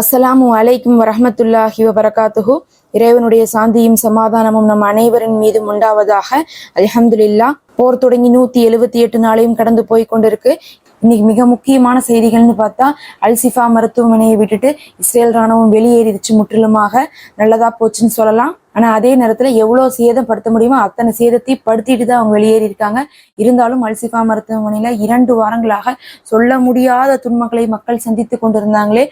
அஸ்ஸலாமு அலைக்கும் வரஹ்மத்துல்லாஹி வபரகாத்துஹு. இறைவனுடைய சாந்தியும் சமாதானமும் நம் அனைவரின் மீதும் உண்டாவதாக. அலஹம்துல்லா போர் தொடங்கி நூத்தி எழுபத்தி எட்டு நாளையும் கடந்து போய் கொண்டிருக்கு. இன்னைக்கு மிக முக்கியமான செய்திகள்னு பார்த்தா அல்சிஃபா மருத்துவமனையை விட்டுட்டு இஸ்ரேல் ராணுவம் வெளியேறிடுச்சு முற்றிலுமாக. நல்லதா போச்சுன்னு சொல்லலாம். ஆனா அதே நேரத்துல எவ்வளவு சேதம் படுத்த முடியுமோ அத்தனை சேதத்தை படுத்திட்டு தான் அவங்க வெளியேறி இருக்காங்க. இருந்தாலும் அல்சிஃபா மருத்துவமனையில இரண்டு வாரங்களாக சொல்ல முடியாத துன்பங்களை மக்கள் சந்தித்து கொண்டிருந்தாங்களே.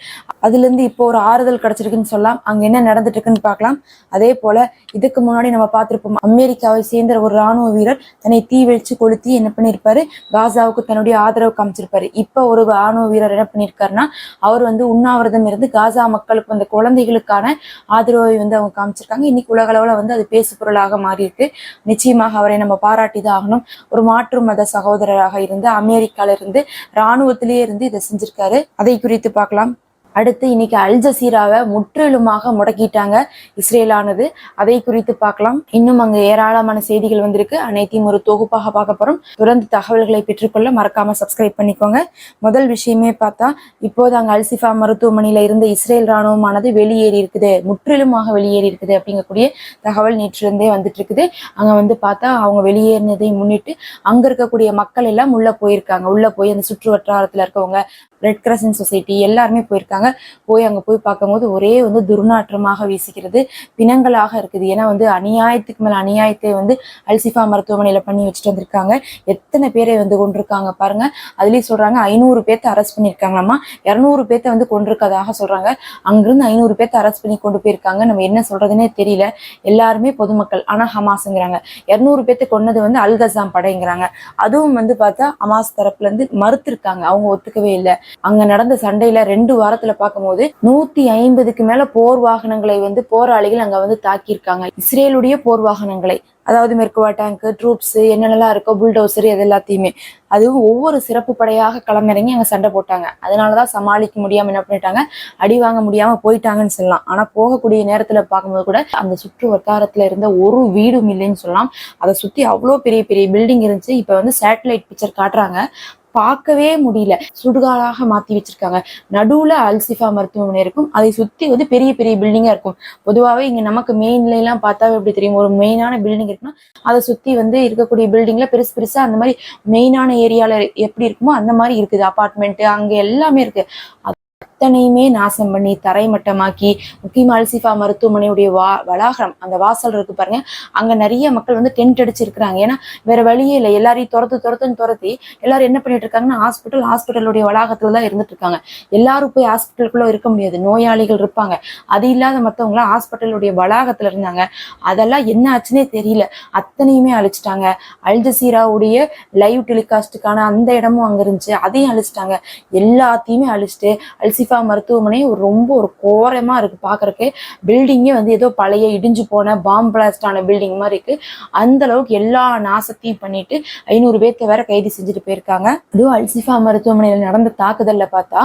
அதுல இருந்து இப்போ ஒரு ஆறுதல் கிடைச்சிருக்குன்னு சொல்லலாம். அங்க என்ன நடந்துட்டு இருக்குன்னு பார்க்கலாம். அதே போல இதுக்கு முன்னாடி நம்ம பார்த்திருப்போம் அமெரிக்காவை சேர்ந்த ஒரு ராணுவ வீரர் தன்னை தீ வச்சு கொளுத்தி என்ன பண்ணியிருப்பாரு காசாவுக்கு தன்னுடைய ஆதரவு காமிச்சிருப்பாரு. இப்ப ஒரு ராணுவ வீரர் என்ன பண்ணியிருக்காருன்னா அவர் வந்து உண்ணாவிரதம் இருந்து காசா மக்களுக்கு அந்த குழந்தைகளுக்கான ஆதரவை வந்து அவங்க காமிச்சிருக்காங்க. இன்னைக்கு உலக வந்து அது பேசு பொருளாக மாறி இருக்கு நிச்சயமாக அவரை நம்ம பாராட்டி தான் ஆகணும். ஒரு மாற்று மத சகோதரராக இருந்து அமெரிக்கால இருந்து ராணுவத்திலேயே இருந்து இதை செஞ்சிருக்காரு. அதை குறித்து பார்க்கலாம். அடுத்து இன்னைக்கு அல் ஜசீராவை முற்றிலுமாக முடக்கிட்டாங்க இஸ்ரேலானது. அதை குறித்து பார்க்கலாம். இன்னும் அங்க ஏராளமான செய்திகள் வந்திருக்கு. அனைத்தையும் ஒரு தொகுப்பாக பார்க்க போறோம். தொடர்ந்து தகவல்களை பெற்றுக்கொள்ள மறக்காம சப்ஸ்கிரைப் பண்ணிக்கோங்க. முதல் விஷயமே பார்த்தா இப்போது அங்க அல்சிஃபா மருத்துவமனையில இருந்த இஸ்ரேல் ராணுவமானது வெளியேறி இருக்குது. முற்றிலுமாக வெளியேறி இருக்குது அப்படிங்கக்கூடிய தகவல் நேற்றிலிருந்தே வந்துட்டு இருக்குது. அங்க வந்து பார்த்தா அவங்க வெளியேறினதை முன்னிட்டு அங்க இருக்கக்கூடிய மக்கள் எல்லாம் உள்ள போயிருக்காங்க. உள்ள போய் அந்த சுற்று வட்டாரத்துல இருக்கவங்க ரெட் கிரசன் சொசைட்டி எல்லாருமே போயிருக்காங்க. போய் அங்க போய் பார்க்கும்போது ஒரே வந்து துர்நாற்றமாக வீசுகிறது பிணங்களாக இருக்குது. ஏன்னா வந்து அநியாயத்துக்கு மேல அநியாயத்தை வந்து அல்சிஃபா மருத்துவமனையில பண்ணி வச்சுட்டு வந்திருக்காங்க. எத்தனை பேரை வந்து கொண்டிருக்காங்க பாருங்க. அதுலயும் சொல்றாங்க ஐநூறு பேர்த்த அரெஸ்ட் பண்ணிருக்காங்களாமா இரநூறு பேர்த்த வந்து கொண்டிருக்கதாக சொல்றாங்க. அங்கிருந்து ஐநூறு பேர்த்த அரெஸ்ட் பண்ணி கொண்டு போயிருக்காங்க. நம்ம என்ன சொல்றதுன்னே தெரியல. எல்லாருமே பொதுமக்கள் ஆனா ஹமாஸுங்கிறாங்க. இருநூறு பேர்த்த கொண்டது வந்து அல்கசாம் படைங்கிறாங்க. அதுவும் வந்து பார்த்தா ஹமாஸ் தரப்புல இருந்து மறுத்திருக்காங்க. அவங்க ஒத்துக்கவே இல்லை. அங்க நடந்த சண்டையில ரெண்டு வாரத்துல பார்க்கும்போது நூத்தி ஐம்பதுக்கு மேல போர் வாகனங்களை வந்து போராளிகள் அங்க வந்து தாக்கியிருக்காங்க. இஸ்ரேலுடைய போர் வாகனங்களை அதாவது மெர்குவா டேங்க் ட்ரூப்ஸ் என்னென்னலாம் இருக்கோ புல்டோசர் இது எல்லாத்தையுமே. அதுவும் ஒவ்வொரு சிறப்பு படையாக களமிறங்கி அங்க சண்டை போட்டாங்க. அதனாலதான் சமாளிக்க முடியாம என்ன பண்ணிட்டாங்க? அடி வாங்க முடியாம போயிட்டாங்கன்னு சொல்லலாம். ஆனா போகக்கூடிய நேரத்துல பார்க்கும்போது கூட அந்த சுற்று வட்டாரத்துல இருந்த ஒரு வீடும் இல்லைன்னு சொல்லலாம். அதை சுத்தி அவ்வளோ பெரிய பெரிய பில்டிங் இருந்துச்சு. இப்ப வந்து சேட்டலைட் பிக்சர் காட்டுறாங்க. பார்க்கவே முடியல. சுடுகாடாக மாத்தி வச்சிருக்காங்க. நடுவுல அல்சிஃபா மருத்துவமனை இருக்கும். அதை சுத்தி வந்து பெரிய பெரிய பில்டிங்கா இருக்கும். பொதுவாகவே இங்க நமக்கு மெயின்ல எல்லாம் பார்த்தா எப்படி தெரியும்? ஒரு மெயினான பில்டிங் இருக்குன்னா அதை சுத்தி வந்து இருக்கக்கூடிய பில்டிங்ல பெருசு பெருசா அந்த மாதிரி மெயினான ஏரியால எப்படி இருக்குமோ அந்த மாதிரி இருக்குது. அப்பார்ட்மெண்ட் அங்க எல்லாமே இருக்கு. அத்தனையுமே நாசம் பண்ணி தரைமட்டமாக்கி முக்கியமா அல்சிஃபா மருத்துவமனையுடைய வா வளாகம் அந்த வாசல் இருக்கு பாருங்க. அங்க நிறைய மக்கள் வந்து டென்ட் அடிச்சிருக்கிறாங்க. ஏன்னா வேற வழியே இல்லை. எல்லாரையும் துரத்து துரத்துன்னு துரத்தி எல்லாரும் என்ன பண்ணிட்டு இருக்காங்கன்னா ஹாஸ்பிட்டல் ஹாஸ்பிட்டலுடைய வளாகத்துல தான் இருந்துட்டு இருக்காங்க. எல்லாரும் போய் ஹாஸ்பிட்டலுக்குள்ள இருக்க முடியாது. நோயாளிகள் இருப்பாங்க. அது இல்லாத மற்றவங்களாம் ஹாஸ்பிட்டலுடைய வளாகத்துல இருந்தாங்க. அதெல்லாம் என்ன ஆச்சுன்னே தெரியல. அத்தனையுமே அழிச்சிட்டாங்க. அல்ஜசீராவுடைய லைவ் டெலிகாஸ்டுக்கான அந்த இடமும் அங்க இருந்துச்சு. அதையும் அழிச்சிட்டாங்க. எல்லாத்தையுமே அழிச்சிட்டு அல்சிஃபா மருத்துவமனை ஒரு ரொம்ப ஒரு கோரமா இருக்கு பாக்குறக்கு பில்டிங்கே வந்து ஏதோ பழைய இடிஞ்சு போன பாம் பிளாஸ்ட் ஆன பில்டிங் மாதிரி இருக்கு. அந்த அளவுக்கு எல்லா நாசத்தையும் பண்ணிட்டு ஐநூறு பேர்த்த வேற கைது செஞ்சுட்டு போயிருக்காங்க. அதுவும் அல்சிஃபா மருத்துவமனையில் நடந்த தாக்குதல்ல பார்த்தா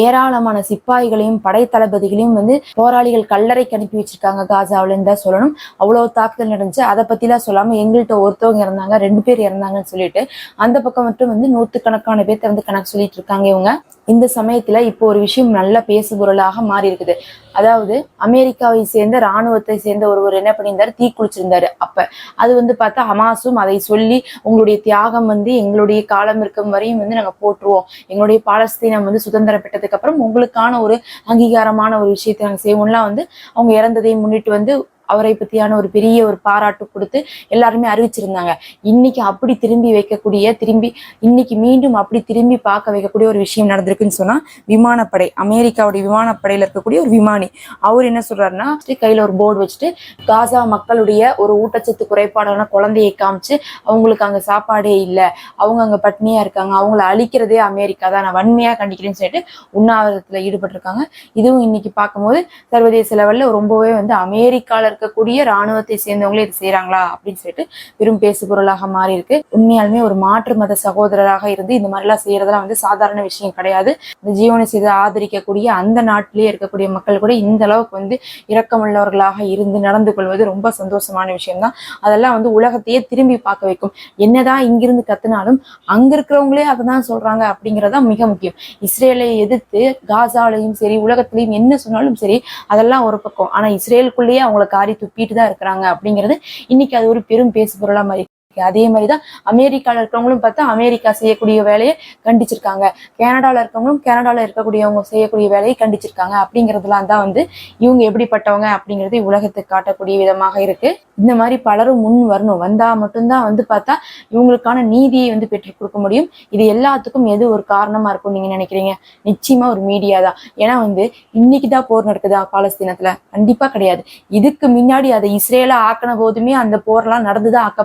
ஏராளமான சிப்பாய்களையும் படை தளபதிகளையும் வந்து போராளிகள் கல்லறைக்கு அனுப்பி வச்சிருக்காங்க. காசாவில இருந்தா சொல்லணும். அவ்வளவு தாக்குதல் நடந்துச்சு. அதை பத்திலாம் சொல்லாம எங்கள்கிட்ட ஒருத்தவங்க இறந்தாங்க ரெண்டு பேர் இறந்தாங்கன்னு சொல்லிட்டு அந்த பக்கம் மட்டும் வந்து நூத்துக்கணக்கான பேர்த்த வந்து கணக்கு சொல்லிட்டு இருக்காங்க இவங்க. இந்த சமயத்துல இப்போ ஒரு விஷயம் நல்ல பேசுபொருளாக மாறி இருக்குது. அதாவது அமெரிக்காவை சேர்ந்த ராணுவத்தை சேர்ந்த ஒருவர் என்ன பண்ணியிருந்தாரு? தீ குளிச்சிருந்தாரு. அப்ப அது வந்து பார்த்தா ஹமாஸும் அதை சொல்லி உங்களுடைய தியாகம் வந்து எங்களுடைய காலம் இருக்கும் வரையும் வந்து நாங்க போட்டுருவோம் எங்களுடைய பாலஸ்தீனம் வந்து சுதந்திரம் பெற்றதுக்கு அப்புறம் உங்களுக்கான ஒரு அங்கீகாரமான ஒரு விஷயத்தை நாங்க செய்வோம்லாம் வந்து அவங்க இறந்ததை முன்னிட்டு வந்து அவரை பத்தியான ஒரு பெரிய ஒரு பாராட்டு கொடுத்து எல்லாருமே அறிவிச்சிருந்தாங்க. இன்னைக்கு அப்படி திரும்பி வைக்கக்கூடிய திரும்பி இன்னைக்கு மீண்டும் அப்படி திரும்பி பார்க்க வைக்கக்கூடிய ஒரு விஷயம் நடந்திருக்குன்னு சொன்னா விமானப்படை அமெரிக்காவுடைய விமானப்படையில இருக்கக்கூடிய ஒரு விமானி. அவர் என்ன சொல்றாருன்னா கையில ஒரு போர்டு வச்சுட்டு காசா மக்களுடைய ஒரு ஊட்டச்சத்து குறைபாடான குழந்தையை காமிச்சு அவங்களுக்கு அங்க சாப்பாடே இல்லை. அவங்க அங்க பட்னியா இருக்காங்க. அவங்கள அழிக்கிறதே அமெரிக்கா தான். நான் வன்மையா கண்டிக்கிறேன்னு சொல்லிட்டு உண்ணாவிரதத்துல ஈடுபட்டிருக்காங்க. இதுவும் இன்னைக்கு பார்க்கும்போது சர்வதேச லெவல்ல ரொம்பவே வந்து அமெரிக்கால இருக்க இருக்கக்கூடிய ராணுவத்தை சேர்ந்தவங்களே இது செய்யறாங்களா அப்படின்னு சொல்லிட்டு பெரும் பேசு பொருளாக மாறி இருக்கு. உண்மையாலுமே ஒரு மாற்று மத சகோதரராக இருந்து இந்த மாதிரி எல்லாம் செய்யறதெல்லாம் வந்து சாதாரண விஷயம் கிடையாது. இந்த ஜீவனை செய்து ஆதரிக்கக்கூடிய அந்த நாட்டிலேயே இருக்கக்கூடிய மக்கள் கூட இந்த அளவுக்கு வந்து இரக்கமுள்ளவர்களாக இருந்து நடந்து கொள்வது ரொம்ப சந்தோஷமான விஷயம்தான். அதெல்லாம் வந்து உலகத்தையே திரும்பி பார்க்க வைக்கும். என்னதான் இங்கிருந்து கத்துனாலும் அங்க இருக்கிறவங்களே அதை தான் சொல்றாங்க அப்படிங்கறதா மிக முக்கியம். இஸ்ரேலை எதிர்த்து காசாலையும் சரி உலகத்திலையும் என்ன சொன்னாலும் சரி அதெல்லாம் ஒரு பக்கம். ஆனா இஸ்ரேலுக்குள்ளேயே அவங்கள காரி துப்பிட்டு தான் இருக்கிறாங்க அப்படிங்கிறது இன்னைக்கு அது ஒரு பெரும் பேசு பொருளா மாதிரி அதே மாதிரி தான் அமெரிக்கால இருக்கிறவங்களும் பார்த்தா அமெரிக்கா செய்யக்கூடிய வேலையை கண்டிச்சிருக்காங்க. கனடாவில் இருக்கவங்களும் கனடாவில் இருக்கக்கூடியவங்க செய்யக்கூடிய வேலையை கண்டிச்சிருக்காங்க. அப்படிங்கிறதுலாம் தான் வந்து இவங்க எப்படிப்பட்டவங்க அப்படிங்கறது உலகத்துக்கு காட்டக்கூடிய விதமாக இருக்கு. இந்த மாதிரி பலரும் முன் வரணும். வந்தா மட்டும்தான் வந்து பார்த்தா இவங்களுக்கான நீதியை வந்து பெற்றுக் கொடுக்க முடியும். இது எல்லாத்துக்கும் எது ஒரு காரணமா இருக்கும் நீங்க நினைக்கிறீங்க? நிச்சயமா ஒரு மீடியா தான். ஏன்னா வந்து இன்னைக்கு தான் போர் நடக்குதா பாலஸ்தீனத்துல? கண்டிப்பா கிடையாது. இதுக்கு முன்னாடி அதை இஸ்ரேலா ஆக்கின போதுமே அந்த போர்லாம் நடந்துதான் ஆக்க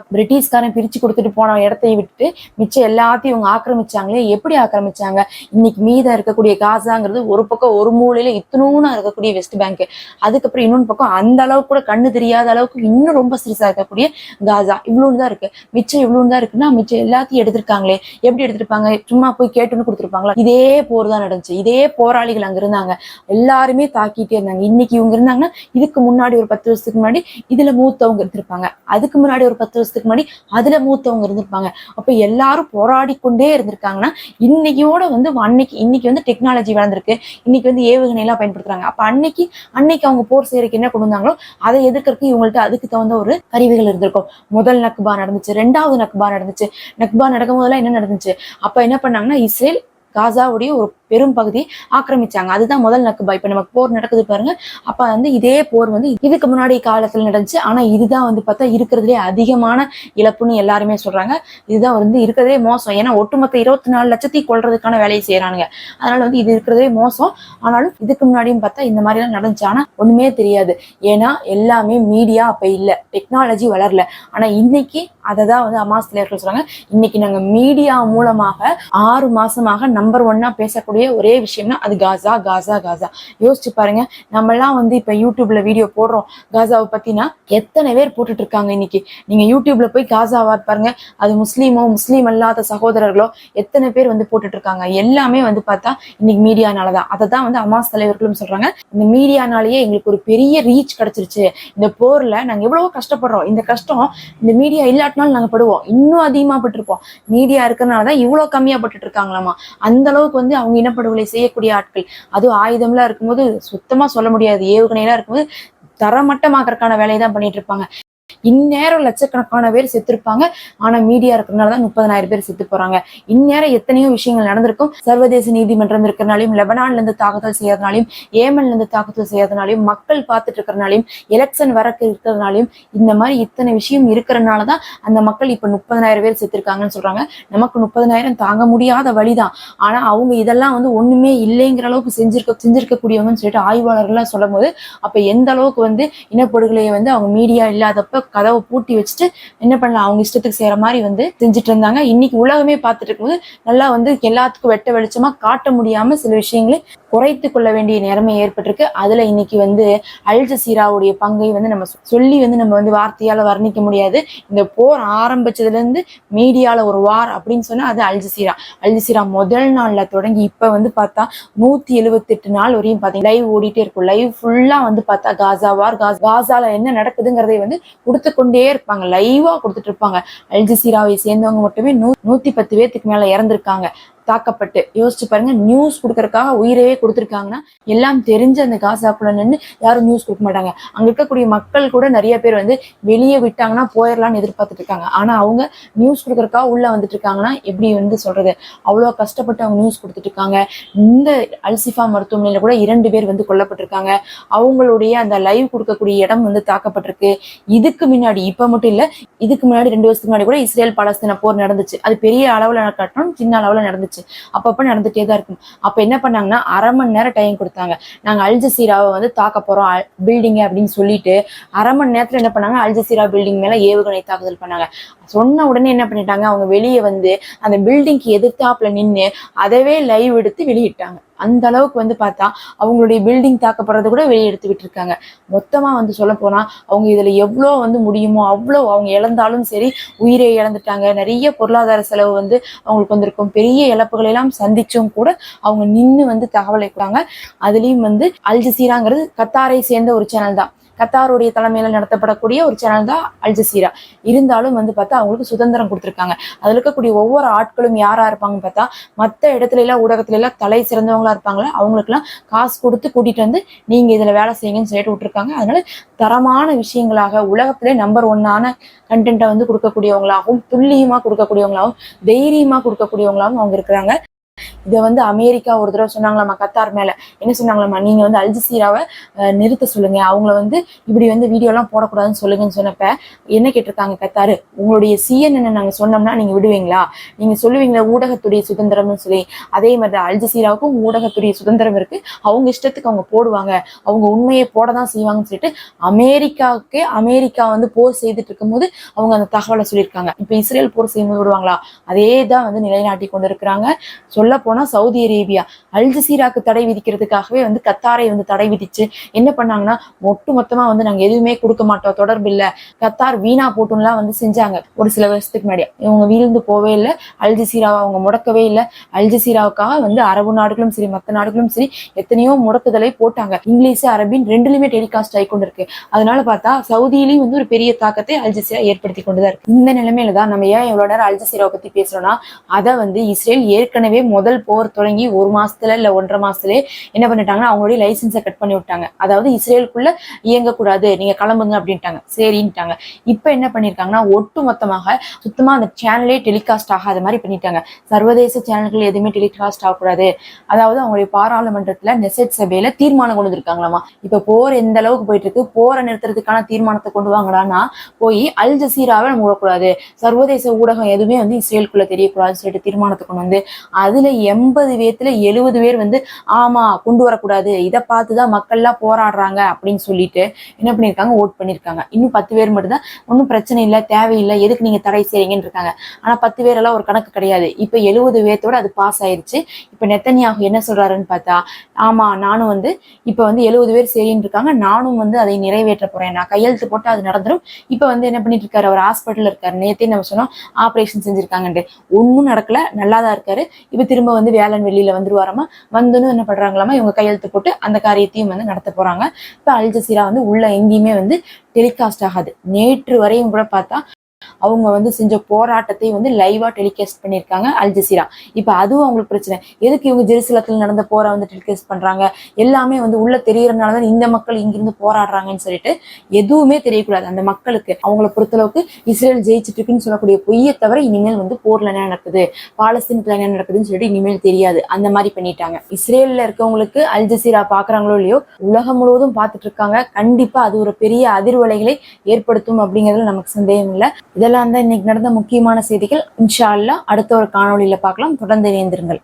பிரிட்டிஷ்காரன் பிரிச்சு கொடுத்துட்டு போன இடத்தை விட்டுட்டு மிச்சம் எல்லாத்தையும் இவங்க ஆக்கிரமிச்சாங்களே? எப்படி ஆக்கிரமிச்சாங்க? இன்னைக்கு மீதம் இருக்கக்கூடிய காசாங்கிறது ஒரு பக்கம் ஒரு மூலையில இத்தனூனா இருக்கக்கூடிய வெஸ்ட் பேங்க் அதுக்கப்புறம் இன்னொன்று பக்கம் அந்த அளவுக்கு கூட கண்ணு தெரியாத அளவுக்கு இன்னும் ரொம்ப சிறுசா இருக்கக்கூடிய காசா. இவ்வளோன்னு தான் இருக்கு. மிச்சம் இவ்வளோன்னு தான் இருக்குன்னா மிச்சம் எல்லாத்தையும் எடுத்திருக்காங்களே. எப்படி எடுத்திருப்பாங்க? சும்மா போய் கேட்டுன்னு கொடுத்துருப்பாங்களா? இதே போர் தான் நடந்துச்சு. இதே போராளிகள் அங்க இருந்தாங்க. எல்லாருமே தாக்கிட்டே இருந்தாங்க. இன்னைக்கு இவங்க இருந்தாங்கன்னா இதுக்கு முன்னாடி ஒரு பத்து வருஷத்துக்கு முன்னாடி இதுல மூத்தவங்க இருந்திருப்பாங்க. அதுக்கு முன்னாடி ஒரு பத்து வருஷத்துக்கு முன்னாடி அதுல மூத்தவங்க இருந்திருப்பாங்க. அப்ப எல்லாரும் போராடி கொண்டே இருந்திருக்காங்கன்னா இன்னைக்கோட வந்து அன்னைக்கு இன்னைக்கு வந்து டெக்னாலஜி வளர்ந்துருக்கு. இன்னைக்கு வந்து ஏவுகணை எல்லாம் பயன்படுத்துறாங்க. அப்ப அன்னைக்கு அன்னைக்கு அவங்க போர் செய்யறதுக்கு என்ன கொண்டு வந்தாங்களோ அதை எதிர்க்கறதுக்கு இவங்கள்ட்ட அதுக்கு தகுந்த ஒரு கருவிகள் இருந்திருக்கும். முதல் நக்பா நடந்துச்சு ரெண்டாவது நக்பா நடந்துச்சு. நக்பா நடக்கும் போதெல்லாம் என்ன நடந்துச்சு? அப்ப என்ன பண்ணாங்கன்னா இஸ்ரேல் காசாவுடைய ஒரு பெரும் பகுதி ஆக்கிரமிச்சாங்க. அதுதான் முதல் நக்குபா இப்ப நமக்கு போர் நடக்குது பாருங்க. அப்ப வந்து இதே போர் வந்து இதுக்கு முன்னாடி காலத்துல நடந்துச்சு. ஆனா இதுதான் வந்து பார்த்தா இருக்கிறதுலே அதிகமான இழப்புன்னு எல்லாருமே சொல்றாங்க. இதுதான் வந்து இருக்கிறதே மோசம். ஏன்னா ஒட்டுமொத்த இருபத்தி நாலு லட்சத்தி கொள்றதுக்கான வேலையை செய்யறானுங்க அதனால வந்து இது இருக்கிறதே மோசம். ஆனாலும் இதுக்கு முன்னாடியும் பார்த்தா இந்த மாதிரி எல்லாம் நடந்துச்சு. ஆனா ஒண்ணுமே தெரியாது. ஏன்னா எல்லாமே மீடியா அப்ப இல்ல. டெக்னாலஜி வளரல. ஆனா இன்னைக்கு அதை தான் வந்து அமாஸ் தலைவர்கள் சொல்றாங்க. இன்னைக்கு நாங்க மீடியா மூலமாக ஆறு மாசமாக நம்பர் ஒன்னா பேசக்கூடிய ஒரே விஷயம்னா அது காசா காசா காசா. யோசிச்சு பாருங்க நம்மலாம் வந்து இப்ப யூடியூப்ல வீடியோ போடுறோம். காசாவை பத்தினா எத்தனை பேர் போட்டுட்டு இருக்காங்க இன்னைக்கு? நீங்க யூடியூப்ல போய் காசாவா பாருங்க அது முஸ்லீமோ முஸ்லீம் அல்லாத சகோதரர்களோ எத்தனை பேர் வந்து போட்டுட்டு இருக்காங்க எல்லாமே வந்து பார்த்தா இன்னைக்கு மீடியானாலதான். அதை தான் வந்து அமாஸ் தலைவர்களும் சொல்றாங்க. இந்த மீடியானாலேயே எங்களுக்கு ஒரு பெரிய ரீச் கிடைச்சிருச்சு. இந்த போர்ல நாங்க எவ்வளவோ கஷ்டப்படுறோம். இந்த கஷ்டம் இந்த மீடியா இல்லாட்டினாலும் நாங்க படுவோம். இன்னும் அதிகமா பட்டிருப்போம். மீடியா இருக்கிறதுனாலதான் இவ்வளவு கம்மியா பட்டுட்டு இருக்காங்களாமா அந்த அளவுக்கு வந்து அவங்க இனப்படுகொலை செய்யக்கூடிய ஆட்கள். அதுவும் ஆயுதம்லாம் இருக்கும்போது சுத்தமா சொல்ல முடியாது. ஏவுகணையெல்லாம் இருக்கும்போது தரமட்டமாக்கறதுக்கான வேலையை தான் பண்ணிட்டு இருப்பாங்க. இந்நேரம் லட்சக்கணக்கான பேர் செத்துருப்பாங்க. ஆனா மீடியா இருக்கிறனால தான் முப்பதனாயிரம் பேர் செத்து போறாங்க. இந்நேரம் எத்தனையோ விஷயங்கள் நடந்திருக்கும். சர்வதேச நீதிமன்றம் இருக்கிறனாலையும் லெபனான்ல இருந்து தாக்குதல் செய்யறதுனாலையும் ஏமன்ல இருந்து தாக்குதல் செய்யறதுனாலையும் மக்கள் பார்த்துட்டு இருக்கிறனாலையும் எலெக்ஷன் வரக்கு இருக்கிறதுனாலையும் இந்த மாதிரி இத்தனை விஷயம் இருக்கிறனால தான் அந்த மக்கள் இப்ப முப்பதனாயிரம் பேர் செத்துருக்காங்கன்னு சொல்றாங்க. நமக்கு முப்பதனாயிரம் தாங்க முடியாத வழிதான். ஆனா அவங்க இதெல்லாம் வந்து ஒண்ணுமே இல்லைங்கிற அளவுக்கு செஞ்சிருக்க செஞ்சிருக்கக்கூடியவங்கன்னு சொல்லிட்டு ஆய்வாளர்கள்லாம் சொல்லும் போது அப்ப எந்த அளவுக்கு வந்து இனப்படுகொலையை வந்து அவங்க மீடியா இல்லாதப்ப கதவை பூட்டி வச்சுட்டு என்ன பண்ணலாம்? அவங்க இஷ்டத்துக்கு செய்யற மாதிரி வந்து செஞ்சுட்டு இருந்தாங்க. இன்னைக்கு உலகமே பார்த்துட்டு இருக்கும்போது நல்லா வந்து எல்லாத்துக்கும் வெட்ட வெளிச்சமா காட்ட முடியாம சில விஷயங்களை குறைத்து கொள்ள வேண்டிய நிலைமை ஏற்பட்டிருக்கு. அதுல இன்னைக்கு வந்து அல் ஜசீராவுடைய பங்கை வந்து நம்ம சொல்லி வந்து நம்ம வந்து வார்த்தையால வர்ணிக்க முடியாது. இந்த போர் ஆரம்பிச்சதுல இருந்து மீடியால ஒரு வார் அப்படின்னு சொன்னா அது அல் ஜசீரா. அல் ஜசீரா முதல் நாள்ல தொடங்கி இப்ப வந்து பார்த்தா நூத்தி எழுவத்தி எட்டு நாள் வரையும் பாத்தீங்கன்னா லைவ் ஓடிட்டே இருக்கும். லைவ் ஃபுல்லா வந்து பார்த்தா காசா வார் காசால என்ன நடக்குதுங்கிறதை வந்து கொடுத்து கொண்டே இருப்பாங்க லைவா கொடுத்துட்டு இருப்பாங்க. அல்ஜசீராவை சேர்ந்தவங்க மட்டுமே நூ நூத்தி பத்து பேர்த்துக்கு மேல இறந்துருக்காங்க. தாக்கப்பட்டு. யோசிச்சு பாருங்க நியூஸ் கொடுக்கறதுக்காக உயிரையே கொடுத்துருக்காங்கன்னா எல்லாம் தெரிஞ்ச அந்த காசாக்குள்ள நின்று யாரும் நியூஸ் கொடுக்க மாட்டாங்க. அங்க இருக்கக்கூடிய மக்கள் கூட நிறைய பேர் வந்து வெளியே விட்டாங்கன்னா போயிடலாம்னு எதிர்பார்த்துட்டு இருக்காங்க. ஆனா அவங்க நியூஸ் கொடுக்கறதுக்காக உள்ள வந்துட்டு இருக்காங்கன்னா எப்படி வந்து சொல்றது? அவ்வளோ கஷ்டப்பட்டு அவங்க நியூஸ் கொடுத்துட்டு இருக்காங்க. இந்த அல்சிஃபா மருத்துவமனையில கூட இரண்டு பேர் வந்து கொல்லப்பட்டிருக்காங்க. அவங்களுடைய அந்த லைவ் கொடுக்கக்கூடிய இடம் வந்து தாக்கப்பட்டிருக்கு. இதுக்கு முன்னாடி இப்ப மட்டும் இல்ல இதுக்கு முன்னாடி ரெண்டு வருஷத்துக்கு முன்னாடி கூட இஸ்ரேல் பாலஸ்தீன போர் நடந்துச்சு. அது பெரிய அளவுல காட்டணும் சின்ன அளவுல நடந்துச்சு. அப்பப்போ நடந்துட்டே தான் இருக்கும். அப்போ என்ன பண்ணாங்கன்னா அரை மணி நேரம் டைம் கொடுத்தாங்க. நாங்கள் அல்ஜசீராவை வந்து தாக்க போறோம் பில்டிங் அப்படின்னு சொல்லிட்டு அரை மணி நேரத்தில் என்ன பண்ணாங்க அல்ஜசீரா பில்டிங் மேலே ஏவுகணை தாக்குதல் பண்ணாங்க. சொன்ன உடனே என்ன பண்ணிட்டாங்க அவங்க வெளியே வந்து அந்த பில்டிங்க்கு எதிர்த்தாப்புல நின்று அதவே லைவ் எடுத்து வெளியிட்டாங்க. அந்த அளவுக்கு வந்து பார்த்தா அவங்களுடைய பில்டிங் தாக்கப்படுறது கூட வெளியே எடுத்து விட்டுருக்காங்க. மொத்தமா வந்து சொல்ல போனா அவங்க இதுல எவ்வளோ வந்து முடியுமோ அவ்வளோ அவங்க இழந்தாலும் சரி உயிரை இழந்துட்டாங்க. நிறைய பொருளாதார செலவு வந்து அவங்களுக்கு வந்திருக்கும். பெரிய இழப்புகளை எல்லாம் சந்திச்சும் கூட அவங்க நின்று வந்து தகவலை கூடாங்க அதுலயும் வந்து அல்ஜசீராங்கிறது கத்தாரை சேர்ந்த ஒரு சேனல் தான். கத்தாருடைய தலைமையில நடத்தப்படக்கூடிய ஒரு சேனல் தான் அல்ஜசீரா இருந்தாலும் வந்து பார்த்தா அவங்களுக்கு சுதந்திரம் கொடுத்துருக்காங்க. அதுல இருக்கக்கூடிய ஒவ்வொரு ஆட்களும் யாரா இருப்பாங்கன்னு பார்த்தா மற்ற இடத்துல எல்லாம் ஊடகத்துல எல்லாம் தலை சிறந்தவங்களா இருப்பாங்களே? அவங்களுக்குலாம் காசு கொடுத்து கூட்டிட்டு வந்து நீங்க இதுல வேலை செய்யுங்கன்னு சொல்லிட்டு விட்டுருக்காங்க. அதனால தரமான விஷயங்களாக உலகத்திலே நம்பர் ஒன்னான கண்டென்ட்டை வந்து கொடுக்கக்கூடியவங்களாகவும் துல்லியமா கொடுக்கக்கூடியவங்களாகவும் தைரியமா கொடுக்கக்கூடியவங்களாகவும் அவங்க இருக்கிறாங்க. இதை வந்து அமெரிக்கா ஒரு தடவை சொன்னாங்களாம்மா கத்தார் மேல. என்ன சொன்னாங்களாம்மா? நீங்க வந்து அல்ஜசீராவை நிறுத்த சொல்லுங்க. அவங்கள வந்து இப்படி வந்து வீடியோ எல்லாம் போடக்கூடாதுன்னு சொல்லுங்கன்னு சொன்னப்ப என்ன கேட்டிருக்காங்க கத்தாரு? உங்களுடைய சிஎன்என் நாங்க சொன்னோம்னா நீங்க விடுவீங்களா? நீங்க சொல்லுவீங்களா ஊடகத்துடைய சுதந்திரம்னு சொல்லி. அதே மாதிரி தான் அல்ஜசீராவுக்கும் ஊடகத்துடைய சுதந்திரம் இருக்கு. அவங்க இஷ்டத்துக்கு அவங்க போடுவாங்க. அவங்க உண்மையை போட தான் செய்வாங்கன்னு சொல்லிட்டு அமெரிக்காவுக்கே அமெரிக்கா வந்து போர் செய்துட்டு இருக்கும்போது அவங்க அந்த தகவலை சொல்லியிருக்காங்க. இப்ப இஸ்ரேல் போர் செய்யும்போது விடுவாங்களா? அதே தான் வந்து நிலைநாட்டி கொண்டு இருக்கிறாங்க சொல்ல போனா சவுதி அரேபியா அல் ஜசீராக்கு தடை விதிக்கிறதுக்காகவே வந்து கத்தாரை வந்து தடை விதிச்சு என்ன பண்ணாங்கன்னா ஒட்டு மொத்தமா வந்து நாங்க எதுவுமே கொடுக்க மாட்டோம் தொடர்பு இல்ல. கத்தார் வீணா போட்டும்லாம் வந்து செஞ்சாங்க. ஒரு சில வருஷத்துக்கு முன்னாடி. இவங்க வீழ்ந்து போவே இல்லை அல் ஜசீராவை அவங்க முடக்கவே இல்லை. அல் ஜசீராவுக்காக வந்து அரபு நாடுகளும் சரி மற்ற நாடுகளும் சரி எத்தனையோ முடக்குதலை போட்டாங்க. இங்கிலீஷ் அரபின் ரெண்டுலயுமே டெலிகாஸ்ட் ஆகி கொண்டு இருக்கு அதனால பார்த்தா சவுதியிலையும் வந்து ஒரு பெரிய தாக்கத்தை அல்ஜசீரா ஏற்படுத்தி கொண்டுதான் இருக்கு. இந்த நிலைமையில தான் நம்ம ஏன் இவ்வளவு நேரம் அல்ஜசீராவை பத்தி பேசுறோம்னா அதை வந்து இஸ்ரேல் ஏற்கனவே முதல் போர் தொடங்கி ஒரு மாசத்துல இல்ல ஒன்றரை மாசத்துல என்ன பண்ணிட்டாங்கன்னா அவங்களுடைய லைசன்ஸை கட் பண்ணி விட்டாங்க. அதாவது இஸ்ரேலுக்குள்ள இயங்கக்கூடாது நீங்க கிளம்புங்க அப்படின்ட்டாங்க. சரின்ட்டாங்க. இப்ப என்ன பண்ணிருக்காங்கன்னா ஒட்டு மொத்தமாக சுத்தமா அந்த சேனலே டெலிகாஸ்ட் ஆகாத மாதிரி பண்ணிட்டாங்க. சர்வதேச சேனல்கள் எதுவுமே டெலிகாஸ்ட் ஆகக்கூடாது. அதாவது அவங்களுடைய பாராளுமன்றத்துல நெசட் சபையில தீர்மானம் கொண்டு வந்திருக்காங்களாமா. இப்ப போர் எந்த அளவுக்கு போயிட்டு இருக்கு போரை நிறுத்துறதுக்கான தீர்மானத்தை கொண்டு வாங்கலாம்னா போய் அல் ஜசீராவை நம்ம விடக்கூடாது சர்வதேச ஊடகம் எதுவுமே வந்து இஸ்ரேலுக்குள்ள தெரியக்கூடாதுன்னு சொல்லிட்டு தீர்மானத்தை கொண்டு வந்து அதுல எண்பது பேத்துல எழுபது பேர் வந்து ஆமா கொண்டு வரக்கூடாது. இதை பார்த்துதான் மக்கள்லாம் போராடுறாங்க அப்படின்னு சொல்லிட்டு என்ன பண்ணிருக்காங்க ஓட் பண்ணிருக்காங்க இன்னும் பத்து பேர் மட்டும்தான். ஒன்றும் பிரச்சனை இல்லை தேவையில்லை. எதுக்கு நீங்க தடை செய்றீங்கன்னு இருக்காங்க. ஆனா பத்து பேரெல்லாம் ஒரு கணக்கு கிடையாது. இப்ப எழுபது பேர்த்தோட அது பாஸ் ஆயிருச்சு. இப்போ நெத்தனியாக என்ன சொல்றாருன்னு பார்த்தா ஆமா நானும் வந்து இப்போ வந்து எழுபது பேர் சரின்னு இருக்காங்க நானும் வந்து அதை நிறைவேற்ற போறேன். நான் கையெழுத்து போட்டு அது நடந்துடும் இப்போ வந்து என்ன பண்ணிட்டு இருக்காரு அவர் ஹாஸ்பிட்டல் இருக்காரு. நேத்தே நம்ம சொன்னோம் ஆப்ரேஷன் செஞ்சிருக்காங்கன்ட்டு. ஒன்றும் நடக்கல நல்லா தான் இருக்காரு. இப்போ திரும்ப வந்து வேலன் வெளியில வந்துருவாராமா? வந்துன்னு என்ன பண்றாங்களாமா? இவங்க கையெழுத்து போட்டு அந்த காரியத்தையும் வந்து நடத்த போறாங்க. இப்போ அல்ஜசீரா வந்து உள்ள எங்கேயுமே வந்து டெலிகாஸ்ட் ஆகாது. நேற்று வரையும் கூட பார்த்தா அவங்க வந்து செஞ்ச போராட்டத்தை வந்து லைவா டெலிகாஸ்ட் பண்ணியிருக்காங்க அல் ஜசீரா. இப்ப அதுவும் அவங்களுக்கு பிரச்சனை. எதுக்கு இவங்க ஜெருசலத்தில் நடந்த போரை வந்து டெலிகாஸ்ட் பண்றாங்க? எல்லாமே வந்து உள்ள தெரியறதுனால தான் இந்த மக்கள் இங்கிருந்து போராடுறாங்கன்னு சொல்லிட்டு எதுவுமே தெரியக்கூடாது. அந்த மக்களுக்கு அவங்கள பொறுத்தளவுக்கு இஸ்ரேல் ஜெயிச்சுட்டு இருக்குன்னு சொல்லக்கூடிய பொய்யை தவிர இனிமேல் வந்து போர்ல என்ன நடக்குது? பாலஸ்தீனத்துல என்ன நடக்குதுன்னு சொல்லிட்டு இனிமேல் தெரியாது. அந்த மாதிரி பண்ணிட்டாங்க. இஸ்ரேல்ல இருக்கவங்களுக்கு அல் ஜசீரா பாக்குறாங்களோ இல்லையோ உலகம் முழுவதும் பார்த்துட்டு இருக்காங்க. கண்டிப்பா அது ஒரு பெரிய அதிர்வலைகளை ஏற்படுத்தும் அப்படிங்கிறதுல நமக்கு சந்தேகம் இல்லை. இதெல்லாம் தான் இன்னைக்கு நடந்த முக்கியமான செய்திகள். இன்ஷா அல்லா அடுத்த ஒரு காணொளியில பார்க்கலாம். தொடர்ந்து இணைந்திருங்கள்.